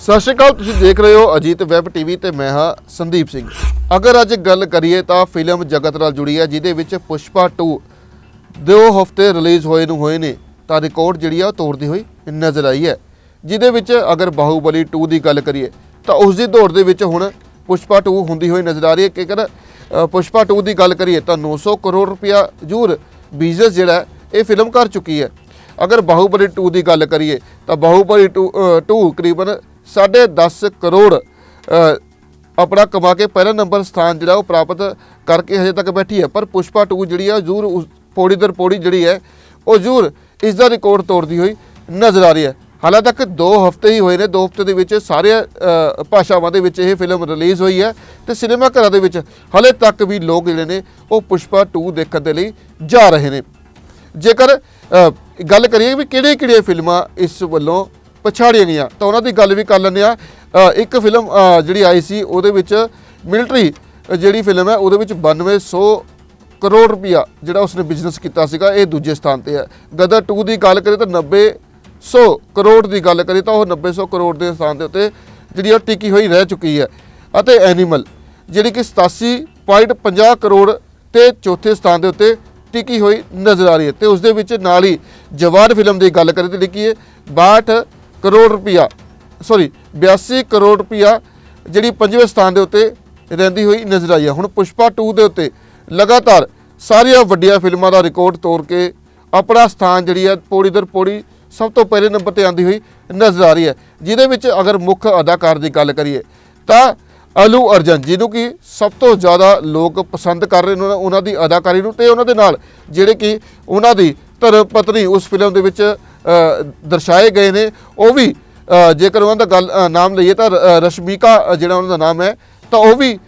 ਸਤਿ ਸ਼੍ਰੀ ਅਕਾਲ ਤੁਸੀਂ ਦੇਖ ਰਹੇ ਹੋ ਅਜੀਤ ਵੈਬ ਟੀਵੀ ਤੇ ਮੈਂ ਹਾਂ ਸੰਦੀਪ ਸਿੰਘ। ਅਗਰ ਅੱਜ ਗੱਲ ਕਰੀਏ ਤਾਂ ਫਿਲਮ ਜਗਤ ਨਾਲ ਜੁੜੀ ਹੈ ਜਿਹਦੇ ਵਿੱਚ ਪੁਸ਼ਪਾ 2 ਦੋ ਹਫ਼ਤੇ ਰਿਲੀਜ਼ ਹੋਏ ਨੂੰ ਹੋਏ ਨੇ ਤਾਂ ਰਿਕਾਰਡ ਜਿਹੜੀ ਆ ਉਹ ਤੋੜਦੀ ਹੋਈ ਨਜ਼ਰ ਆਈ ਹੈ। ਜਿਹਦੇ ਵਿੱਚ ਅਗਰ ਬਾਹੂਬਲੀ 2 ਦੀ ਗੱਲ ਕਰੀਏ ਤਾਂ ਉਸ ਦੀ ਦੌੜ ਦੇ ਵਿੱਚ ਹੁਣ ਪੁਸ਼ਪਾ 2 ਹੁੰਦੀ ਹੋਈ ਨਜ਼ਰ ਆ ਰਹੀ ਹੈ। ਕਿ ਅਗਰ ਪੁਸ਼ਪਾ 2 ਦੀ ਗੱਲ ਕਰੀਏ ਤਾਂ 900 ਕਰੋੜ ਰੁਪਇਆ ਜੂਰ ਬਿਜ਼ਨਸ ਜਿਹੜਾ ਇਹ ਫਿਲਮ ਕਰ ਚੁੱਕੀ ਹੈ। ਅਗਰ ਬਾਹੂਬਲੀ 2 ਦੀ ਗੱਲ ਕਰੀਏ ਤਾਂ ਬਾਹੂਬਲੀ 2 ਅ, 2 ਕਰੀਬਨ 10.5 ਕਰੋੜ ਆਪਣਾ ਕਮਾ ਕੇ ਪਹਿਲਾ ਨੰਬਰ ਸਥਾਨ ਜਿਹੜਾ ਉਹ ਪ੍ਰਾਪਤ ਕਰਕੇ ਹਜੇ ਤੱਕ ਬੈਠੀ ਹੈ। ਪਰ ਪੁਸ਼ਪਾ 2 ਜਿਹੜੀ ਆ, ਜ਼ਰੂਰ ਉਸ ਪੌੜੀ ਦਰ ਪੌੜੀ ਜਿਹੜੀ ਹੈ, ਉਹ ਜ਼ਰੂਰ ਇਸ ਦਾ ਰਿਕਾਰਡ ਤੋੜਦੀ ਹੋਈ ਨਜ਼ਰ ਆ ਰਹੀ ਹੈ। ਹਾਲਾਂ ਤੱਕ 2 ਹਫ਼ਤੇ ਹੀ ਹੋਏ ਨੇ 2 ਹਫ਼ਤੇ ਦੇ ਵਿੱਚ ਸਾਰੇ ਭਾਸ਼ਾਵਾਂ ਦੇ ਵਿੱਚ ਇਹ ਫਿਲਮ ਰਿਲੀਜ਼ ਹੋਈ ਹੈ ਤੇ ਸਿਨੇਮਾ ਘਰਾਂ ਦੇ ਵਿੱਚ ਹਾਲੇ ਤੱਕ ਵੀ ਲੋਕ ਜਿਹੜੇ ਨੇ, ਉਹ ਪੁਸ਼ਪਾ 2 ਦੇਖਣ ਦੇ ਲਈ ਜਾ ਰਹੇ ਨੇ। ਜੇਕਰ ਗੱਲ ਕਰੀਏ ਵੀ ਕਿਹੜੇ ਕਿਹੜੀਆਂ ਫਿਲਮਾਂ ਇਸ ਵੱਲੋਂ ਪਛਾੜੀਆਂ ਗਈਆਂ। ਤਾਂ ਉਹਨਾਂ ਦੀ ਗੱਲ ਵੀ ਕਰ ਲੈਂਦੇ ਆ ਇੱਕ ਫਿਲਮ ਜਿਹੜੀ ਆਈ ਸੀ, ਉਹਦੇ ਵਿੱਚ ਮਿਲਟਰੀ ਜਿਹੜੀ ਫਿਲਮ ਹੈ, ਉਹਦੇ ਵਿੱਚ 9200 ਕਰੋੜ ਰੁਪਇਆ ਜਿਹੜਾ ਉਸਨੇ ਬਿਜ਼ਨਸ ਕੀਤਾ ਸੀਗਾ, ਇਹ ਦੂਜੇ ਸਥਾਨ ਤੇ ਹੈ। ਗਦਰ 2 ਦੀ ਗੱਲ ਕਰੀਏ ਤਾਂ 900 ਕਰੋੜ ਦੀ ਗੱਲ ਕਰੀਏ ਤਾਂ ਉਹ 900 ਕਰੋੜ ਦੇ ਸਥਾਨ ਦੇ ਉੱਤੇ ਜਿਹੜੀ ਉਹ ਟਿਕੀ ਹੋਈ ਰਹਿ ਚੁੱਕੀ ਹੈ। ਅਤੇ ਐਨੀਮਲ ਜਿਹੜੀ ਕਿ 87.50 ਕਰੋੜ ਤੇ ਚੌਥੇ ਸਥਾਨ ਦੇ ਉੱਤੇ ਟਿਕੀ ਹੋਈ ਨਜ਼ਰ ਆ ਰਹੀ ਹੈ। ਤੇ ਉਸ ਦੇ ਵਿੱਚ ਨਾਲ ਹੀ ਜਵਾਨ ਫਿਲਮ ਦੀ ਗੱਲ ਕਰੀਏ ਤਾਂ ਲਿਖੀ ਹੈ 62 ਕਰੋੜ ਰੁਪਇਆ ਸੌਰੀ 82 ਕਰੋੜ ਰੁਪਇਆ ਜਿਹੜੀ ਪੰਜਵੇਂ ਸਥਾਨ ਦੇ ਉੱਤੇ ਰਹਿੰਦੀ ਹੋਈ ਨਜ਼ਰ ਆਈ ਹੈ। ਹੁਣ ਪੁਸ਼ਪਾ 2 ਦੇ ਉੱਤੇ ਲਗਾਤਾਰ ਸਾਰੀਆਂ ਵੱਡੀਆਂ ਫਿਲਮਾਂ ਦਾ ਰਿਕਾਰਡ ਤੋੜ ਕੇ ਆਪਣਾ ਸਥਾਨ ਜਿਹੜੀ ਹੈ ਪੌੜੀ ਦਰ ਪੌੜੀ ਸਭ ਤੋਂ ਪਹਿਲੇ ਨੰਬਰ ਤੇ ਆਂਦੀ ਹੋਈ ਨਜ਼ਰ ਆ ਰਹੀ ਹੈ। ਜਿਹਦੇ ਵਿੱਚ ਅਗਰ ਮੁੱਖ ਅਦਾਕਾਰ ਦੀ ਗੱਲ ਕਰੀਏ ਤਾਂ ਅਲੂ ਅਰਜਨ, ਜਿਹਨੂੰ ਕਿ ਸਭ ਤੋਂ ਜ਼ਿਆਦਾ ਲੋਕ ਪਸੰਦ ਕਰ ਰਹੇ ਨੇ ਉਹਨਾਂ- ਉਹਨਾਂ ਦੀ ਅਦਾਕਾਰੀ ਨੂੰ ਤੇ ਉਹਨਾਂ ਦੇ ਨਾਲ ਜਿਹੜੇ ਕਿ ਉਹਨਾਂ ਦੀ ਧਰਮ ਪਤਨੀ ਉਸ ਫਿਲਮ ਦੇ ਵਿੱਚ ਦਰਸਾਏ ਗਏ ਨੇ, ਉਹ ਵੀ ਜੇਕਰ ਉਹਨਾਂ ਦਾ ਗੱਲ ਨਾਮ ਲਈਏ ਤਾਂ ਰਸ਼ਮੀਕਾ ਜਿਹੜਾ ਉਹਨਾਂ ਦਾ ਨਾਮ ਹੈ, ਤਾਂ ਉਹ ਵੀ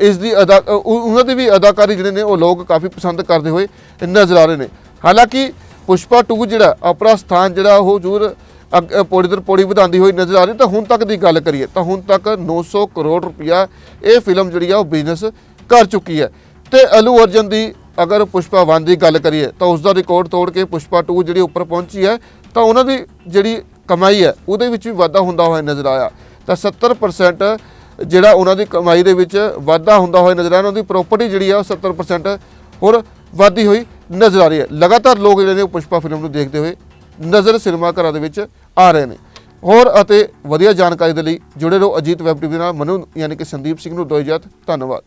ਇਸ ਦੀ ਅਦਾ ਉਹਨਾਂ ਦੀ ਵੀ ਅਦਾਕਾਰੀ ਜਿਹੜੇ ਨੇ, ਉਹ ਲੋਕ ਕਾਫੀ ਪਸੰਦ ਕਰਦੇ ਹੋਏ ਨਜ਼ਰ ਆ ਰਹੇ ਨੇ। ਹਾਲਾਂਕਿ ਪੁਸ਼ਪਾ 2 ਜਿਹੜਾ, ਆਪਣਾ ਸਥਾਨ ਜਿਹੜਾ, ਉਹ ਜ਼ਰੂਰ ਅੱਗ- ਪੌੜੀ ਦਰ ਪੌੜੀ ਵਧਾਉਂਦੀ ਹੋਈ ਨਜ਼ਰ ਆ ਰਹੀ ਤਾਂ ਹੁਣ ਤੱਕ ਦੀ ਗੱਲ ਕਰੀਏ, ਤਾਂ ਹੁਣ ਤੱਕ 900 ਕਰੋੜ ਰੁਪਇਆ ਇਹ ਫਿਲਮ ਜਿਹੜੀ ਆ, ਉਹ ਬਿਜ਼ਨਸ ਕਰ ਚੁੱਕੀ ਹੈ। ਤੇ ਅਲੂ ਅਰਜਨ ਦੀ ਅਗਰ ਪੁਸ਼ਪਾ 1 ਦੀ ਗੱਲ ਕਰੀਏ, ਤਾਂ ਉਸ ਦਾ ਰਿਕਾਰਡ ਤੋੜ ਕੇ ਪੁਸ਼ਪਾ 2 ਜਿਹੜੀ ਉੱਪਰ ਪਹੁੰਚੀ ਹੈ, ਤਾਂ ਉਹਨਾਂ ਦੀ ਜਿਹੜੀ ਕਮਾਈ ਹੈ, ਉਹਦੇ ਵਿੱਚ ਵੀ ਵਾਧਾ ਹੁੰਦਾ ਹੋਇਆ ਨਜ਼ਰ ਆਇਆ। ਤਾਂ 70% ਜਿਹੜਾ ਉਹਨਾਂ ਦੀ ਕਮਾਈ ਦੇ ਵਿੱਚ ਵਾਧਾ ਹੁੰਦਾ ਹੋਇਆ ਨਜ਼ਰ ਆਇਆ, ਉਹਨਾਂ ਦੀ ਪ੍ਰਾਪਰਟੀ ਜਿਹੜੀ ਆ ਉਹ 70% ਹੋਰ ਵਾਧੀ ਹੋਈ ਨਜ਼ਰ ਆ ਰਹੀ ਹੈ। ਲਗਾਤਾਰ ਲੋਕ ਜਿਹੜੇ ਨੇ ਉਹ ਪੁਸ਼ਪਾ ਫਿਲਮ ਨੂੰ ਦੇਖਦੇ ਹੋਏ ਨਜ਼ਰ ਸਿਨੇਮਾ ਘਰਾਂ ਦੇ ਵਿੱਚ ਆ ਰਹੇ ਨੇ। ਹੋਰ ਅਤੇ ਵਧੀਆ ਜਾਣਕਾਰੀ ਦੇ ਲਈ ਜੁੜੇ ਰਹੋ ਅਜੀਤ ਵੈਬ ਟੀਵੀ ਨਾਲ। ਮਨੂ ਯਾਨੀ ਕਿ ਸੰਦੀਪ ਸਿੰਘ ਨੂੰ ਦੋ ਇਜਾਜ਼ਤ। ਧੰਨਵਾਦ।